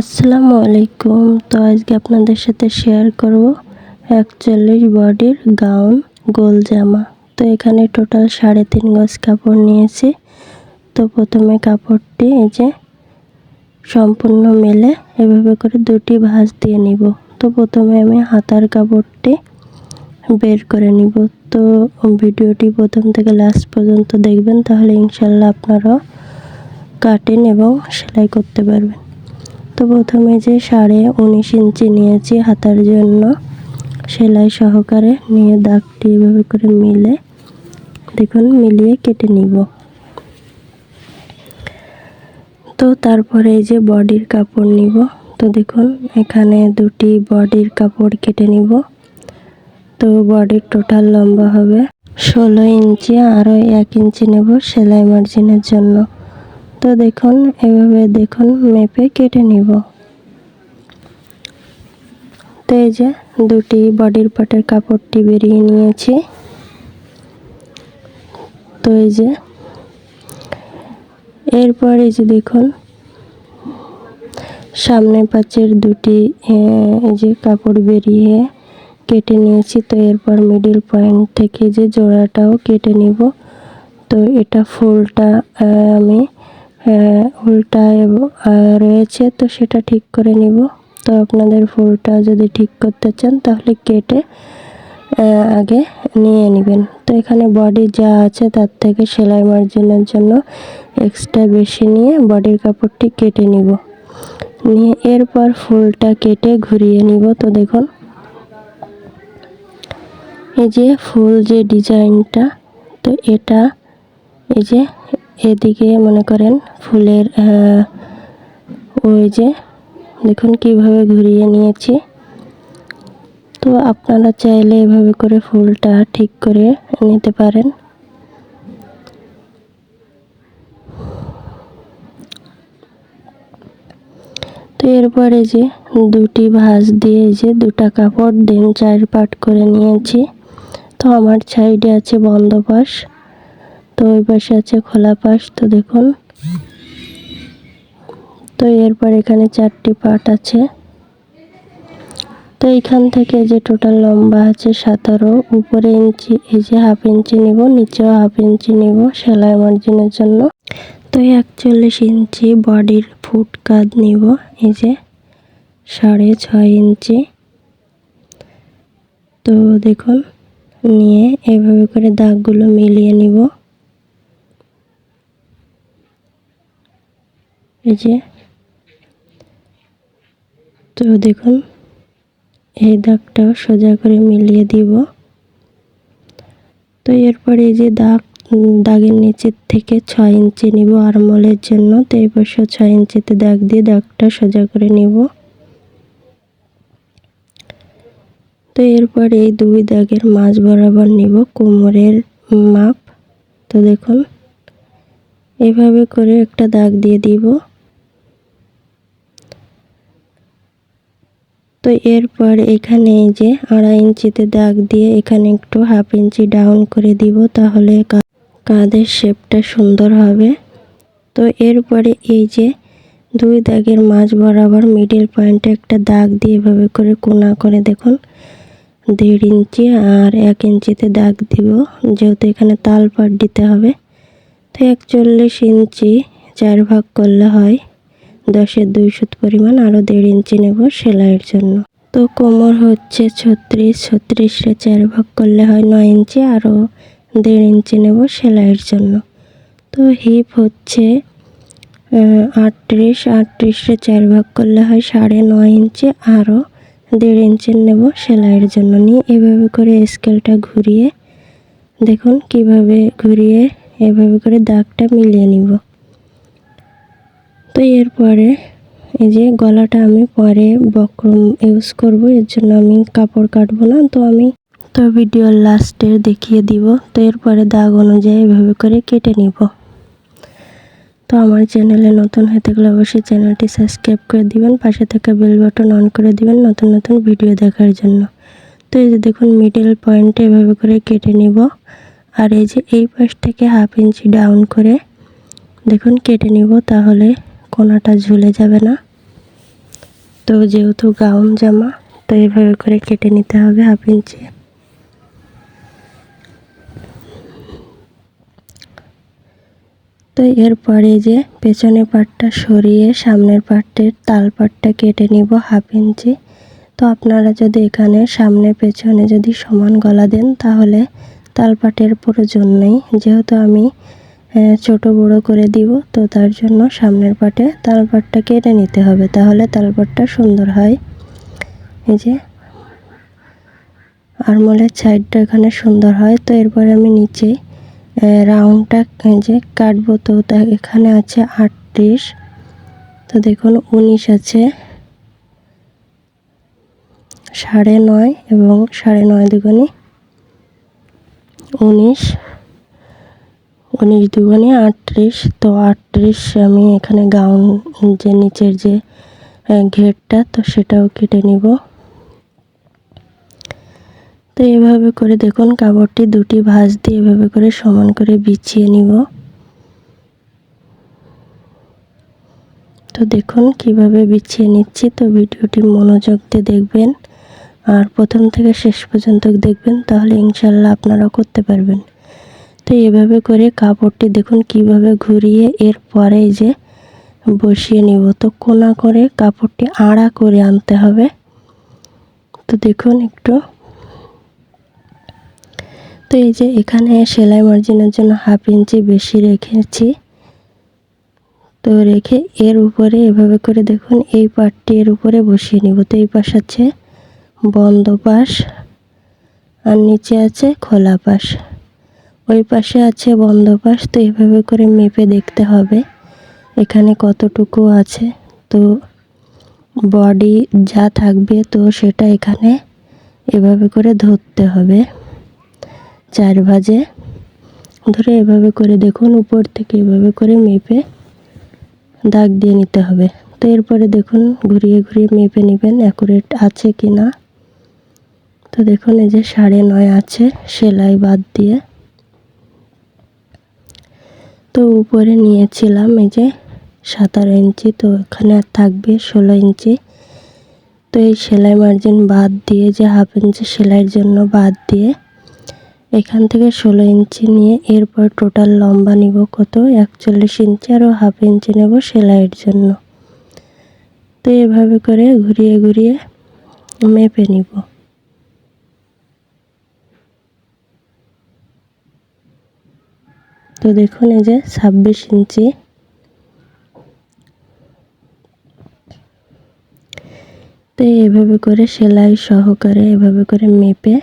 আসসালামু আলাইকুম। তো আজকে আপনাদের সাথে শেয়ার করব একচল্লিশ বডির গাউন গোল জামা। তো এখানে টোটাল সাড়ে তিন গজ কাপড় নিয়েছি। তো প্রথমে কাপড়টি এই যে সম্পূর্ণ মেলে এভাবে করে দুটি ভাঁজ দিয়ে নিব। তো প্রথমে আমি হাতার কাপড়টি বের করে নিব। তো ভিডিওটি প্রথম থেকে লাস্ট পর্যন্ত দেখবেন, তাহলে ইনশাল্লাহ আপনারাও কাটেন এবং সেলাই করতে পারবেন। তো প্রথমে যে সাড়ে উনিশ ইঞ্চি নিয়েছি হাতার জন্য, সেলাই সহকারে নিয়ে দাগটি এভাবে করে মিলে, দেখুন, মিলিয়ে কেটে নিব। তো তারপরে এই যে বডির কাপড় নিব, তো দেখুন, এখানে দুটি বডির কাপড় কেটে নিব। তো বডির টোটাল লম্বা হবে ষোলো ইঞ্চি, আরও এক ইঞ্চি নেব সেলাই মার্জিনের জন্য। তো দেখুন, এভাবে দেখুন, মেপে কেটে নিব। তো এই যে দুটি বডির পাটের কাপড়টি বেরিয়ে নিয়েছি। তো এই যে এরপর এই যে দেখুন, সামনে পাচের দুটি এই যে কাপড় বেরিয়ে কেটে নিয়েছি। তো এরপর মিডিল পয়েন্ট থেকে যে জোড়াটাও কেটে নিব। তো এটা ফুলটা আমি উল্টা রয়েছে, তো সেটা ঠিক করে নিব। তো আপনাদের ফুলটা যদি ঠিক করতে চান, তাহলে কেটে আগে নিয়ে নেবেন। তো এখানে বডি যা আছে, তার থেকে সেলাই মার্জিনের জন্য এক্সট্রা বেশি নিয়ে বডির কাপড়টি কেটে নিব। নিয়ে এরপর ফুলটা কেটে ঘুরিয়ে নিব। তো দেখুন, এই যে ফুল যে ডিজাইনটা তো এটা, এই যে এদিকে মনে করেন ফুলের ওই যে দেখুন কীভাবে ঘুরিয়ে নিয়েছি। তো আপনারা চাইলে এভাবে করে ফুলটা ঠিক করে নিতে পারেন। তো এরপরে যে দুটি ভাঁজ দিয়ে যে দুটা কাপড় দেন চার পাট করে নিয়েছি। তো আমার সাইডে আছে বন্ধ পাশ তো ওই পাশে আছে খোলা পাশ, তো দেখুন। তো এরপর এখানে চারটি পার্ট আছে। তো এইখান থেকে যে টোটাল লম্বা আছে সাতারো, উপরে ইঞ্চি, এই যে হাফ ইঞ্চি নিব, নিচেও হাফ ইঞ্চি নিব সেলাই মার্জিনের জন্য। তো একচল্লিশ ইঞ্চি বডির ফুট কাঁধ নিব, এই যে সাড়ে ছয় ইঞ্চি। তো দেখুন, নিয়ে এভাবে করে দাগগুলো মিলিয়ে নিব। এই যে। তো দেখুন, এই দাগটাও সোজা করে মিলিয়ে দিব। তো এরপর এই যে দাগ দাগের নিচের থেকে ছয় ইঞ্চি নিব আরমলের জন্য। তো এই পাশে ছয় ইঞ্চিতে দাগ দিয়ে দাগটা সোজা করে নিব। তো এরপর এই দুই দাগের মাঝ বরাবর নিব কোমরের মাপ। তো দেখুন, এভাবে করে একটা দাগ দিয়ে দিব। তো এরপর এখানে এই যে আড়াই ইঞ্চিতে দাগ দিয়ে এখানে একটু হাফ ইঞ্চি ডাউন করে দিব, তাহলে কাঁধের শেপটা সুন্দর হবে। তো এরপরে এই যে দুই দাগের মাঝ বরাবর মিডিল পয়েন্টে একটা দাগ দিয়ে এভাবে করে কোনা করে দেখুন। দেড় ইঞ্চি আর এক ইঞ্চিতে দাগ দিব, যেহেতু এখানে তাল পাট দিতে হবে। তো একচল্লিশ ইঞ্চি চার ভাগ করলে হয়। দশের দুই সুত পরিমাণ আরও দেড় ইঞ্চি নেব সেলাইয়ের জন্য। তো কোমর হচ্ছে ছত্রিশ, ছত্রিশে চার ভাগ করলে হয় নয় ইঞ্চি আরও দেড় ইঞ্চি নেব সেলাইয়ের জন্য। তো হিপ হচ্ছে আটত্রিশ, আটত্রিশে চার ভাগ করলে হয় সাড়ে নয় ইঞ্চি আরও দেড় ইঞ্চির নেব সেলাইয়ের জন্য। নিয়ে এভাবে করে স্কেলটা ঘুরিয়ে দেখুন কীভাবে ঘুরিয়ে এভাবে করে দাগটা মিলিয়ে নিব। তো এরপরে এই যে গলাটা আমি পরে বক্রম ইউজ করব, এর জন্য আমি কাপড় কাটবো না, তো আমি তো ভিডিওর লাস্টে দেখিয়ে দিব। তো এরপরে দাগ অনুযায়ী এভাবে করে কেটে নিব। তো আমার চ্যানেলে নতুন হয়ে থাকলে অবশ্যই চ্যানেলটি সাবস্ক্রাইব করে দিবেন, পাশে থাকা বেল বাটন অন করে দিবেন নতুন নতুন ভিডিও দেখার জন্য। তো এই যে দেখুন মিডল পয়েন্টে এভাবে করে কেটে নিব। আর এই যে এই পাশ থেকে হাফ ইঞ্চি ডাউন করে দেখুন, কেটে নিব, তাহলে কোনাটা ঝুলে যাবে না। তো যেহেতু গাউন জামা, তো এইভাবে করে কেটে নিতে হবে হাফ ইঞ্চি। তো এরপরে যে পেছনের পাটটা সরিয়ে সামনের পাটটের তাল পাটটা কেটে নিব হাফ ইঞ্চি। তো আপনারা যদি এখানে সামনে পেছনে যদি সমান গলা দেন, তাহলে তাল পাটের প্রয়োজন নেই। যেহেতু আমি ছোট বড় করে দিব। তো তার জন্য সামনের পাটে তালপাটটা কেটে নিতে হবে, তাহলে তালপাটটা সুন্দর হয়। এই যে আরমোলের সাইডটা এখানে সুন্দর হয়। তো এরপরে আমি নিচে রাউন্ডটা যে কাটবো। তো তা এখানে আছে আটত্রিশ। তো দেখুন, উনিশ আছে, সাড়ে নয় এবং সাড়ে নয় দুগুনি উনিশ। উনিশ দুগুণে আটত্রিশ। তো আটত্রিশ আমি এখানে গাউন যে নিচের যে ঘেরটা, তো সেটাও কেটে নিব। তো এভাবে করে দেখুন, কাপড়টি দুটি ভাঁজ দিয়ে এভাবে করে সমান করে বিছিয়ে নিব। তো দেখুন, কীভাবে বিছিয়ে নিচ্ছি। তো ভিডিওটি মনোযোগ দিয়ে দেখবেন। আর প্রথম থেকে শেষ পর্যন্ত দেখবেন, তাহলে ইনশাল্লাহ আপনারা করতে পারবেন। তো এভাবে করে কাপড়টি দেখুন কীভাবে ঘুরিয়ে এর পরে যে বসিয়ে নিব। তো কোনা করে কাপড়টি আড়া করে আনতে হবে। তো দেখুন একটু। তো এই যে এখানে সেলাই মার্জিনের জন্য হাফ ইঞ্চি বেশি রেখেছি। তো রেখে এর উপরে এভাবে করে দেখুন এই পাটটি এর উপরে বসিয়ে নিব। তো এই পাশ আছে বন্ধ পাশ আর নিচে আছে খোলা পাশ। ওই পাশে আছে বন্ধ পাশ তো এভাবে করে মেপে দেখতে হবে এখানে কতটুকু আছে। তো বডি যা থাকবে তো সেটা এখানে এভাবে করে ধরতে হবে চার ভাজে। ধরে এভাবে করে দেখুন, উপর থেকে এভাবে করে মেপে দাগ দিয়ে নিতে হবে। তো এরপরে দেখুন, ঘুরিয়ে ঘুরিয়ে মেপে নেবেন অ্যাকুরেট আছে কি না তো দেখুন, এই যে সাড়ে নয় আছে, সেলাই বাদ দিয়ে তো উপরে নিয়েছিলাম এই যে সাতারো ইঞ্চি, তো এখানে আর থাকবে ষোলো ইঞ্চি। তো এই সেলাই মার্জিন বাদ দিয়ে যে হাফ ইঞ্চি সেলাইয়ের জন্য বাদ দিয়ে এখান থেকে ষোলো ইঞ্চি নিয়ে এরপর টোটাল লম্বা নিব কত? একচল্লিশ ইঞ্চি আরও হাফ ইঞ্চি নেব সেলাইয়ের জন্য। তো এভাবে করে ঘুরিয়ে ঘুরিয়ে মেপে নিব। তো দেখুন এই যে ছাব্বিশ ইঞ্চি। তো এভাবে করে সেলাই সহকারে এভাবে করে মেপে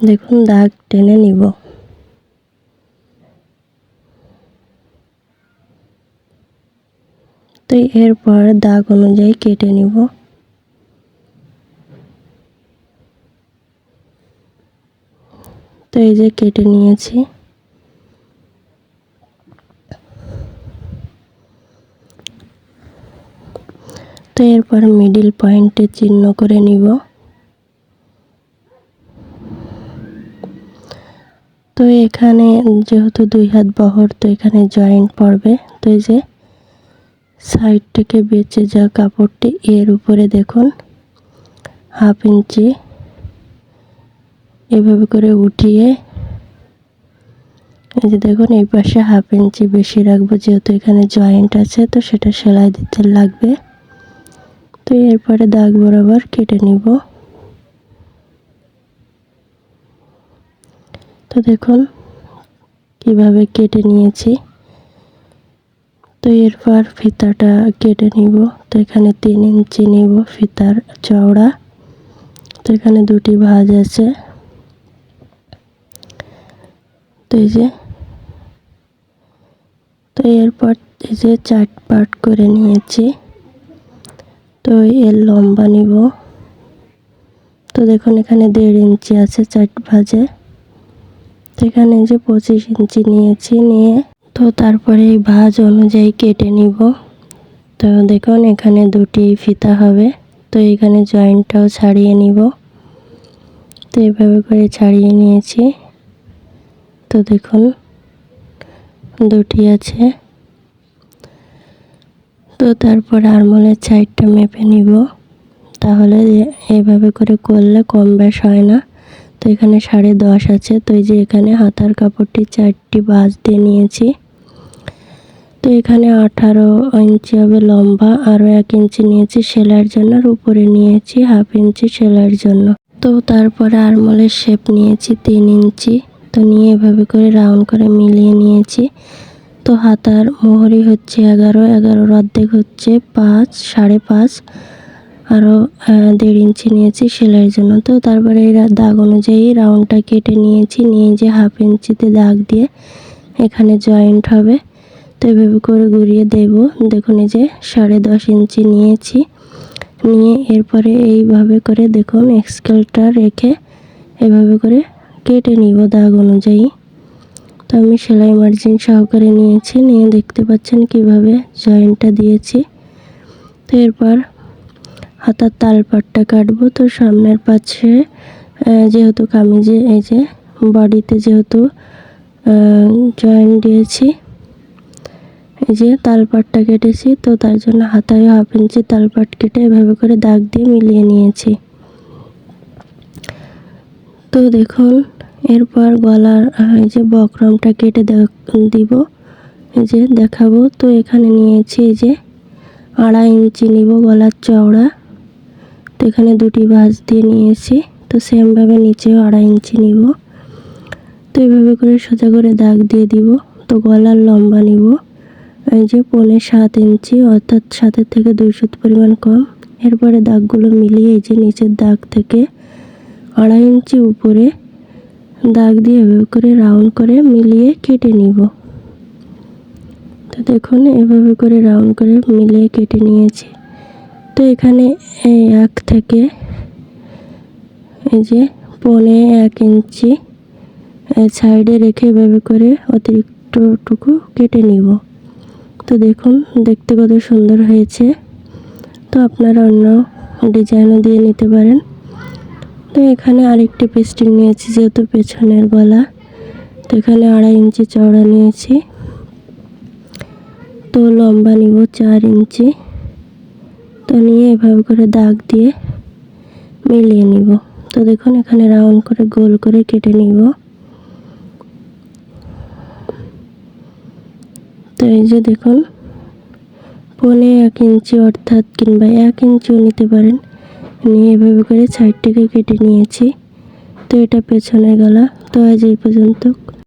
দেখুন দাগ টেনে নিব। তো এরপর দাগ অনুযায়ী কেটে নিব। তো এই যে কেটে নিয়েছি। তো এরপর মিডিল পয়েন্টে চিহ্ন করে নিব। তো এখানে যেহেতু দুই হাত বহর, তো এখানে জয়েন্ট পড়বে। তো এই যে সাইড থেকে বেঁচে যা কাপড়টি এর উপরে দেখুন হাফ ইঞ্চি এভাবে করে উঠিয়ে এই যে দেখুন, এই পাশে হাফ ইঞ্চি বেশি রাখব, যেহেতু এখানে জয়েন্ট আছে, তো সেটা সেলাই দিতে লাগবে। তো এরপরে দাগ বরাবর কেটে নিব। তো দেখুন কীভাবে কেটে নিয়েছি। তো এরপর ফিতাটা কেটে নিব। তো এখানে তিন ইঞ্চি নিব ফিতার চওড়া। তো এখানে দুটি ভাঁজ আছে। তো এই যে, তো এরপর এই যে চাট পাট করে নিয়েছি। তো এর লম্বা নিব। তো দেখুন, এখানে দেড় ইঞ্চি আছে চার ভাজে। তো এখানে যে পঁচিশ ইঞ্চি নিয়েছি নিয়ে, তো তারপরে এই ভাঁজ অনুযায়ী কেটে নিব। তো দেখুন, এখানে দুটি ফিতা হবে। তো এখানে জয়েন্টটাও ছাড়িয়ে নিব। তো এভাবে করে ছাড়িয়ে নিয়েছি। তো দেখুন, দুটি আছে। তো তারপর আরমোলের সাইডটা মেপে নিব। তাহলে এভাবে করে করলে কম বেশ হয় না। তো এখানে সাড়ে দশ আছে। তো এই যে এখানে হাতার কাপড়টি চারটি বাঁশ দিয়ে নিয়েছি। তো এখানে আঠারো ইঞ্চি হবে লম্বা আরও এক ইঞ্চি নিয়েছি সেলাইয়ের জন্য, আর উপরে নিয়েছি হাফ ইঞ্চি সেলাইয়ের জন্য। তো তারপরে আরমোলের শেপ নিয়েছি তিন ইঞ্চি তো নিয়ে এভাবে করে রাউন্ড করে মিলিয়ে নিয়েছি। তো হাতার মোহরি হচ্ছে এগারো, এগারোর অর্ধেক হচ্ছে পাঁচ, সাড়ে পাঁচ। আরও দেড় ইঞ্চি নিয়েছি সেলাইয়ের জন্য। তো তারপরে এই দাগ অনুযায়ী রাউন্ডটা কেটে নিয়েছি, নিয়ে যে হাফ ইঞ্চিতে দাগ দিয়ে এখানে জয়েন্ট হবে। তো এভাবে করে ঘুরিয়ে দেব। দেখুন এই যে সাড়ে দশ ইঞ্চি নিয়েছি। নিয়ে এরপরে এইভাবে করে দেখুন এক্সকেলটা রেখে এভাবে করে কেটে নিব দাগ অনুযায়ী। তো আমি সেলাই মার্জিন সহকারে নিয়েছি। নিয়ে দেখতে পাচ্ছেন কীভাবে জয়েন্টটা দিয়েছি। তো এরপর হাতার তালপাটটা কাটবো। তো সামনের পাশে যেহেতু কামিজে, এই যে বডিতে যেহেতু জয়েন্ট দিয়েছি, এই যে তালপাটটা কেটেছি। তো তার জন্য হাতায় হাফ ইঞ্চি তালপাট কেটে এভাবে করে দাগ দিয়ে মিলিয়ে নিয়েছি। তো দেখুন এরপর গলার এই যে বকরমটা কেটে দিব। এই যে দেখাবো। তো এখানে নিয়েছি এই যে আড়াই ইঞ্চি নিব গলার চওড়া। তো এখানে দুটি ভাঁজ দিয়ে নিয়েছি। তো সেমভাবে নিচেও আড়াই ইঞ্চি নিব। তো এইভাবে করে সোজা করে দাগ দিয়ে দিব। তো গলার লম্বা নিব। এই যে পৌনে সাত ইঞ্চি, অর্থাৎ সাতের থেকে দুই সুত পরিমাণ কম। এরপরে দাগগুলো মিলিয়ে এই যে নিচের দাগ থেকে আড়াই ইঞ্চি উপরে দাগ দিয়ে এভাবে করে রাউন্ড করে মিলিয়ে কেটে নিব। তো দেখুন, এভাবে করে রাউন্ড করে মিলিয়ে কেটে নিয়েছি। তো এখানে এই এক থেকে এই যে পনে এক ইঞ্চি সাইডে রেখে এভাবে করে অতিরিক্তটুকু কেটে নিব। তো দেখুন, দেখতে কত সুন্দর হয়েছে। তো আপনারা অন্য ডিজাইনও দিয়ে নিতে পারেন। তো এখানে আরেকটি পেস্টিং নিয়েছি, যেহেতু পেছনের গলা। তো এখানে আড়াই ইঞ্চি চওড়া নিয়েছি। তো লম্বা নিব চার ইঞ্চি। তো নিয়ে এভাবে করে দাগ দিয়ে মিলিয়ে নিব। তো দেখুন, এখানে রাউন্ড করে গোল করে কেটে নিব। তো এই যে দেখুন পনে এক ইঞ্চি অর্থাৎ কিংবা এক ইঞ্চিও নিতে পারেন। নিয়ে এভাবে করে সাইডটাকে কেটে নিয়েছি। তো এটা পেছনে গলা। তো আজ এই পর্যন্ত।